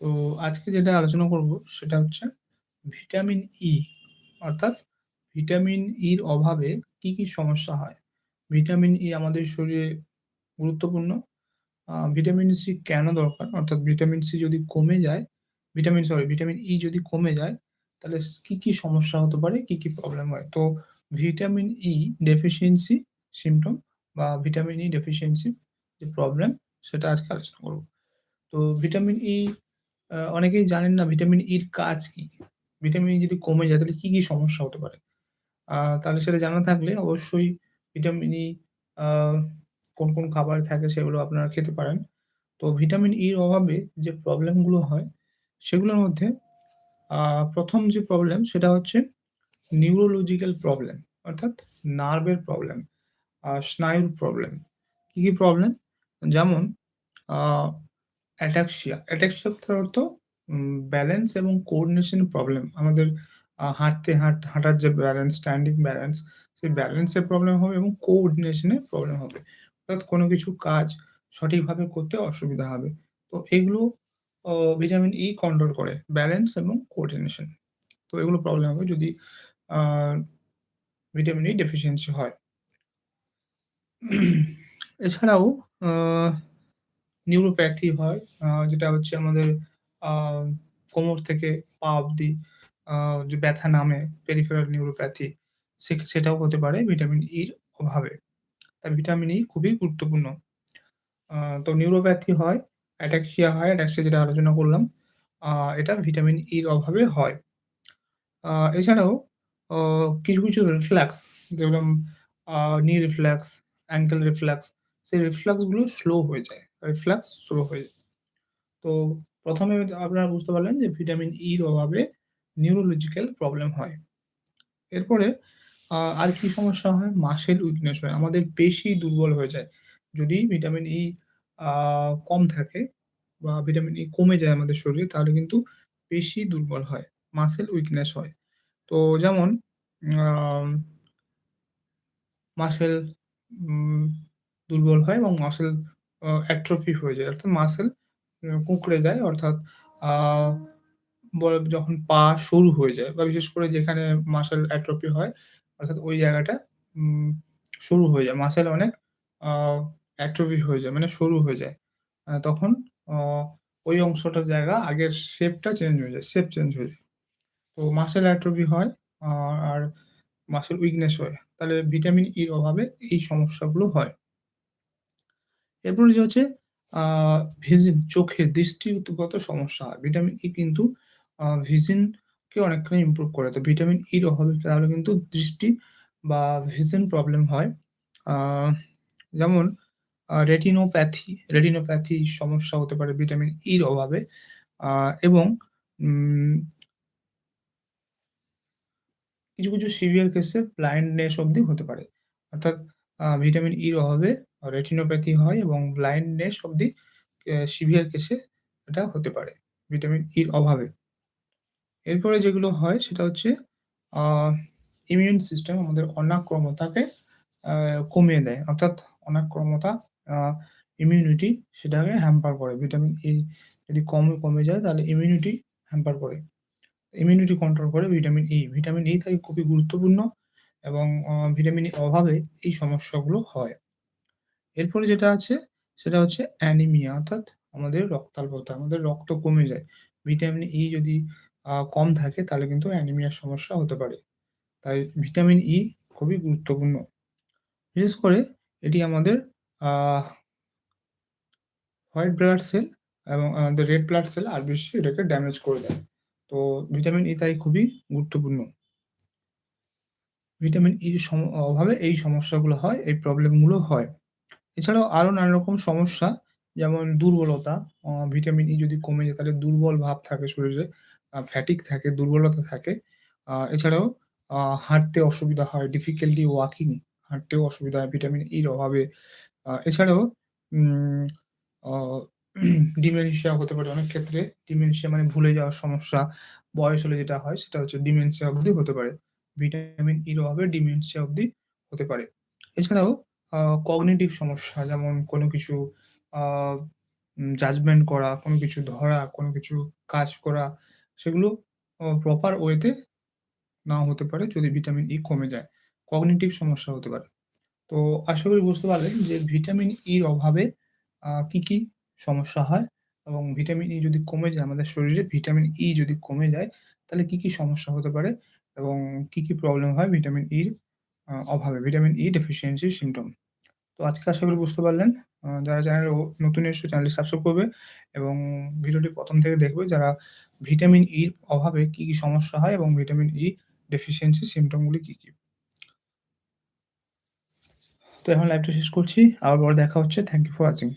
তো আজকে যেটা আলোচনা করব সেটা হচ্ছে ভিটামিন ই অর্থাৎ ভিটামিন ইর অভাবে কি, কি সমস্যা হয়? ভিটামিন ই আমাদের শরীরে গুরুত্বপূর্ণ। ভিটামিন সি কেন দরকার? অর্থাৎ ভিটামিন সি যদি কমে যায়, ভিটামিন সরি ভিটামিন ই যদি কমে যায় তাহলে কি, কি সমস্যা হতে পারে? কি, কি প্রবলেম হয়? তো ভিটামিন ই ডেফিসিয়েন্সি সিম্পটম বা ভিটামিন ই ডেফিসিয়েন্সি যে প্রবলেম সেটা আজকে আলোচনা করব। তো ভিটামিন ই অনেকেই জানেন না ভিটামিন ইর কাজ কি? ভিটামিন ই যদি কমে যায় তাহলে কি, কি সমস্যা হতে পারে? তাহলে সেটা জানা থাকলে অবশ্যই ভিটামিন ই কোন, কোন খাবার থাকে সেগুলো আপনারা খেতে পারেন। তো ভিটামিন ইর অভাবে যে প্রবলেমগুলো হয় সেগুলোর মধ্যে প্রথম যে প্রবলেম সেটা হচ্ছে নিউরোলজিক্যাল প্রবলেম অর্থাৎ নার্ভের প্রবলেম, স্নায়ুর প্রবলেম। কি, কি প্রবলেম? যেমন অ্যাটাক্সিয়া। অ্যাটাক্সিয়া কথার অর্থ ব্যালেন্স এবং কোঅর্ডিনেশন প্রবলেম। আমাদের হাঁটতে হাঁট হাঁটার যে ব্যালেন্স, স্ট্যান্ডিং ব্যালেন্স সেই ব্যালেন্সের প্রবলেম হবে এবং কোঅর্ডিনেশন প্রবলেম হবে। অর্থাৎ কোনো কিছু কাজ সঠিকভাবে করতে অসুবিধা হবে। তো এগুলো ভিটামিন ই কন্ট্রোল করে ব্যালেন্স এবং কোঅর্ডিনেশন। তো এগুলো প্রবলেম হবে যদি ভিটামিন ই ডেফিসিয়েন্সি হয়। এছাড়াও আ নিউরোপ্যাথি হয় যেটা হচ্ছে আমাদের কোমর থেকে পা অব্দি যে ব্যথা নামে পেরিফেরাল নিউরোপ্যাথি সেটাও হতে পারে ভিটামিন ইর অভাবে। তাই ভিটামিন ই খুবই গুরুত্বপূর্ণ। তো নিউরোপ্যাথি হয়, অ্যাটাক্সিয়া হয়, অ্যাটাক্সিয়া যেটা আলোচনা করলাম। এটা ভিটামিন ইর অভাবে হয়। এছাড়াও কিছু, কিছু রিফ্ল্যাক্স আ নি রিফ্লেক্স, অ্যাঙ্কেল রিফ্লেক্স সেই রিফ্ল্যাক্সগুলো স্লো হয়ে যায়। রিফ্লেক্স স্লো হয়ে যায়। তো প্রথমে আপনারা বুঝতে পারলেন যে ভিটামিন ইর অভাবে নিউরোলজিক্যাল প্রবলেম হয়। এরপরে আর কি সমস্যা হয়? মাসেল উইকনেস হয়। আমাদের পেশি দুর্বল হয়ে যায়। যদি ভিটামিন ই কম থাকে বা ভিটামিন ই কমে যায় আমাদের শরীরে, তাহলে কিন্তু পেশি দুর্বল হয়। মাসেল উইকনেস হয়। তো যেমন মাসেল দুর্বল হয় এবং মাসল অ্যাট্রফি হয়ে যায়। অর্থাৎ মাসেল কুঁকড়ে যায় অর্থাৎ যখন পা সরু হয়ে যায় বা বিশেষ করে যেখানে মাসেল অ্যাট্রফি হয় অর্থাৎ ওই জায়গাটা সরু হয়ে যায়। মাসেল অনেক অ্যাট্রফি হয়ে যায় মানে সরু হয়ে যায়। তখন ওই অংশটার জায়গা আগের শেপটা চেঞ্জ হয়ে যায়, শেপ চেঞ্জ হয়ে যায়। তো মাসেল অ্যাট্রফি হয় আর মাসেল উইকনেস হয়। তাহলে ভিটামিন ইর অভাবে এই সমস্যাগুলো হয়। এরপরে যে হচ্ছে আ ভিশন চোখের দৃষ্টিগত সমস্যা। ভিটামিন ই কিন্তু আ ভিশন কে অনেকখানি ইমপ্রুভ করে। তো ভিটামিন ইর অভাবে তাহলে কিন্তু দৃষ্টি বা ভিশন প্রবলেম হয়। যেমন রেটিনোপ্যাথি, রেটিনোপ্যাথি সমস্যা হতে পারে ভিটামিন ইর অভাবে। এবং কিছু, কিছু সিভিয়ার কেসে ব্লাইন্ডনেস অব্দি হতে পারে। অর্থাৎ ভিটামিন ইর অভাবে রেটিনোপ্যাথি হয় এবং ব্লাইন্ডনেস অব্দি এ সিভিয়ার কেসে এটা হতে পারে ভিটামিন ইর অভাবে। এরপরে যেগুলো হয় সেটা হচ্ছে ইমিউন সিস্টেম আমাদের অনাক্রম্যতাকে আ, কমিয়ে দেয়। অর্থাৎ অনাক্রম্যতা আ ইমিউনিটি সেটাকে হ্যাম্পার করে। ভিটামিন ই যদি কম, কমে যায় তাহলে ইমিউনিটি হ্যাম্পার করে। ইমিউনিটি কন্ট্রোল করে ভিটামিন ই। ভিটামিন ই তাই খুবই গুরুত্বপূর্ণ এবং ভিটামিন ইর অভাবে এই সমস্যাগুলো হয়। এরপরে যেটা আছে সেটা হচ্ছে অ্যানিমিয়া অর্থাৎ আমাদের রক্তাল্পতা, আমাদের রক্ত কমে যায়। ভিটামিন ই যদি কম থাকে তাহলে কিন্তু অ্যানিমিয়ার সমস্যা হতে পারে। তাই ভিটামিন ই খুবই গুরুত্বপূর্ণ। বিশেষ করে এটি আমাদের হোয়াইট ব্লাড সেল এবং আমাদের রেড ব্লাড সেল আর বেশি এটাকে ড্যামেজ করে দেয়। তো ভিটামিন ই তাই খুবই গুরুত্বপূর্ণ। ভিটামিন ইর অভাবে এই সমস্যাগুলো হয়, এই প্রবলেমগুলো হয়। এছাড়াও আরও নানা রকম সমস্যা যেমন দুর্বলতা, ভিটামিন ই যদি কমে যায় তাহলে দুর্বল ভাব থাকে শরীরে, আ ফ্যাটিগ থাকে, দুর্বলতা থাকে। এছাড়াও হাঁটতে অসুবিধা হয়, ডিফিকাল্টি ওয়াকিং হাঁটতেও অসুবিধা হয় ভিটামিন ইর অভাবে। আ এছাড়াও ডিমেনশিয়া হতে পারে অনেক ক্ষেত্রে। ডিমেনশিয়া মানে ভুলে যাওয়ার সমস্যা। বয়স হলে যেটা হয় সেটা হচ্ছে ডিমেনশিয়া অবধি হতে পারে। ভিটামিন ইর অভাবে ডিমেনশিয়া অব্দি হতে পারে। এছাড়াও কগনিটিভ সমস্যা যেমন কোনো কিছু জাজমেন্ট করা, কোনো কিছু ধরা, কোনো কিছু কাজ করা সেগুলো প্রপার ওয়েতে নাও হতে পারে যদি ভিটামিন ই কমে যায়। কগনিটিভ সমস্যা হতে পারে। তো আশা করি বুঝতে পারলেন যে ভিটামিন ইর অভাবে আ কি, কি সমস্যা হয় এবং ভিটামিন ই যদি কমে যায় আমাদের শরীরে ভিটামিন ই যদি কমে যায় তাহলে কি, কি সমস্যা হতে পারে এবং কি, কি প্রবলেম হয় ভিটামিন ইর অভাবে, ভিটামিন ই ডেফিসিয়েন্সি সিমটম তো আজকে আশা করি বুঝতে পারলেন। যারা চ্যানেল নতুন এসেছে চ্যানেলটি সাবস্ক্রাইব করবে এবং ভিডিওটি প্রথম থেকে দেখবে যারা ভিটামিন ইর অভাবে কি, কি সমস্যা হয় এবং ভিটামিন ই ডেফিসিয়েন্সি সিমটমগুলি কি, কি? তো এখন লাইভটা শেষ করছি। আবার পরে দেখা হচ্ছে। Thank you for watching.